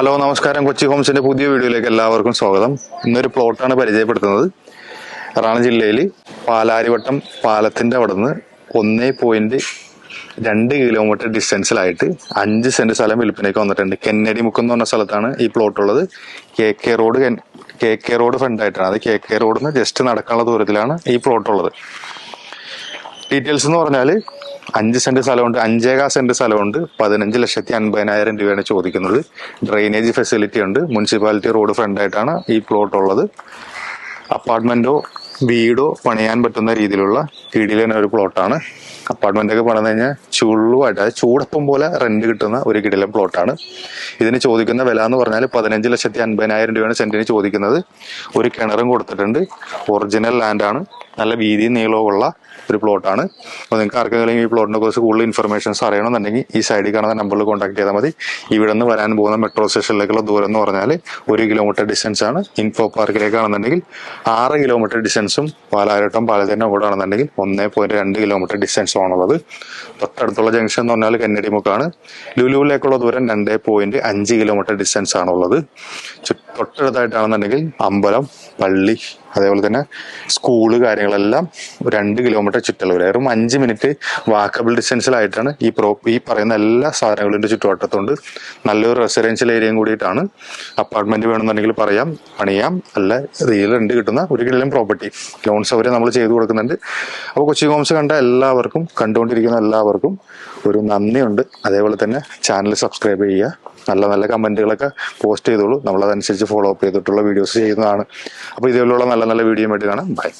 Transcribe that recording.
Hello നമസ്കാരം. കൊച്ചി ഹോംസിന്റെ പുതിയ വീഡിയോയിലേക്ക് എല്ലാവർക്കും സ്വാഗതം. ഇന്നൊരു പ്ലോട്ടാണ് പരിചയപ്പെടുത്തുന്നത്. എറണാകുളം ജില്ലയിൽ പാലാരിവട്ടം പാലത്തിന്റെ അവിടെ നിന്ന് ഒന്നേ പോയിന്റ് രണ്ട് കിലോമീറ്റർ ഡിസ്റ്റൻസിലായിട്ട് അഞ്ച് സെന്റ് സ്ഥലം വിൽപ്പനയ്ക്ക് വന്നിട്ടുണ്ട്. കെന്നടി മുക്ക് എന്ന് പറഞ്ഞ സ്ഥലത്താണ് ഈ പ്ലോട്ട് ഉള്ളത് K K road K K road ഫ്രണ്ടായിട്ടാണ് അത് കെ കെ റോഡിൽ നിന്ന് ജസ്റ്റ് നടക്കാനുള്ള ദൂരത്തിലാണ് ഈ പ്ലോട്ട് ഉള്ളത് ഡീറ്റെയിൽസ് എന്ന് പറഞ്ഞാൽ അഞ്ച് സെന്റ് സ്ഥലമുണ്ട് അഞ്ചേകാ സെന്റ് സ്ഥലമുണ്ട് പതിനഞ്ച് ലക്ഷത്തി അൻപതിനായിരം രൂപയാണ് ചോദിക്കുന്നത്. ഡ്രെയിനേജ് ഫെസിലിറ്റി ഉണ്ട് മുനിസിപ്പാലിറ്റി റോഡ് ഫ്രണ്ടായിട്ടാണ് ഈ പ്ലോട്ട് ഉള്ളത്. അപ്പാർട്ട്മെന്റോ വീടോ പണിയാൻ പറ്റുന്ന രീതിയിലുള്ള തന്നെ ഒരു പ്ലോട്ടാണ് അപ്പാർട്ട്മെന്റ് ഒക്കെ പണിത് ചുള്ളുമായിട്ട് അതായത് ചൂടപ്പം പോലെ റെന്റ് കിട്ടുന്ന ഒരു കിടിലം പ്ലോട്ടാണ് ഇതിന് ചോദിക്കുന്ന വില എന്ന് പറഞ്ഞാൽ പതിനഞ്ച് ലക്ഷത്തി അൻപതിനായിരം രൂപയാണ് സെന്റിന് ചോദിക്കുന്നത്. ഒരു കിണറും കൊടുത്തിട്ടുണ്ട്. ഒറിജിനൽ ലാൻഡാണ് നല്ല വീതിയും നീളവും ഉള്ള ഒരു പ്ലോട്ടാണ് അപ്പോൾ നിങ്ങൾക്ക് ആർക്കെങ്കിലും ഈ പ്ലോട്ടിനെ കുറിച്ച് കൂടുതൽ ഇൻഫർമേഷൻസ് അറിയണമെന്നുണ്ടെങ്കിൽ ഈ സൈഡിൽ കാണുന്ന നമ്പറിൽ കോൺടാക്ട് ചെയ്താൽ മതി. ഇവിടെ നിന്ന് വരാൻ പോകുന്ന മെട്രോ സ്റ്റേഷനിലേക്കുള്ള ദൂരം എന്ന് പറഞ്ഞാൽ ഒരു കിലോമീറ്റർ ഡിസ്റ്റൻസ് ആണ്. ഇൻഫോ പാർക്കിലേക്കാണെന്നുണ്ടെങ്കിൽ ആറ് കിലോമീറ്റർ ഡിസ്റ്റൻസും പാലാരട്ടം പാലത്തിന്റെ കൂടെ ആണെന്നുണ്ടെങ്കിൽ ഒന്നേ പോയിന്റ് രണ്ട് കിലോമീറ്റർ ഡിസ്റ്റൻസും ആണുള്ളത്. തൊട്ടടുത്തുള്ള ജംഗ്ഷൻ എന്ന് പറഞ്ഞാൽ കന്നഡിമുക്കാണ് ലുലുവിലേക്കുള്ള ദൂരം രണ്ടേ പോയിന്റ് അഞ്ച് കിലോമീറ്റർ ഡിസ്റ്റൻസ് ആണുള്ളത്. തൊട്ടടുത്തായിട്ടാണെന്നുണ്ടെങ്കിൽ അമ്പലം പള്ളി അതേപോലെ തന്നെ സ്കൂൾ കാര്യങ്ങളെല്ലാം രണ്ട് കിലോമീറ്റർ ചുറ്റളവിൽ വെറും അഞ്ച് മിനിറ്റ് വാക്കബിൾ ഡിസ്റ്റൻസിലായിട്ടാണ് ഈ പ്രോ ഈ പറയുന്ന എല്ലാ സാധനങ്ങളുടെ ചുറ്റുവട്ടത്തുണ്ട്. നല്ലൊരു റെസിഡൻഷ്യൽ ഏരിയയും കൂടിയിട്ടാണ്. അപ്പാർട്ട്മെന്റ് വേണമെന്നുണ്ടെങ്കിൽ പറയാം പണിയാം. അല്ല റിയൽ റെന്റ് കിട്ടുന്ന ഒരു കിലോം പ്രോപ്പർട്ടി ലോൺ സൗകര്യം നമ്മൾ ചെയ്തു കൊടുക്കുന്നുണ്ട്. അപ്പോൾ കൊച്ചി ഹോംസ് കണ്ട എല്ലാവർക്കും കണ്ടുകൊണ്ടിരിക്കുന്ന എല്ലാവർക്കും ഒരു നന്ദിയുണ്ട്. അതേപോലെ തന്നെ ചാനൽ സബ്സ്ക്രൈബ് ചെയ്യുക. നല്ല നല്ല കമന്റുകളൊക്കെ പോസ്റ്റ് ചെയ്തോളൂ. നമ്മളതനുസരിച്ച് ഫോളോ അപ്പ് ചെയ്തിട്ടുള്ള വീഡിയോസ് ചെയ്യുന്നതാണ്. അപ്പോൾ ഇതേപോലുള്ള നല്ല നല്ല വീഡിയോ ആയിട്ട് കാണാം. ബൈ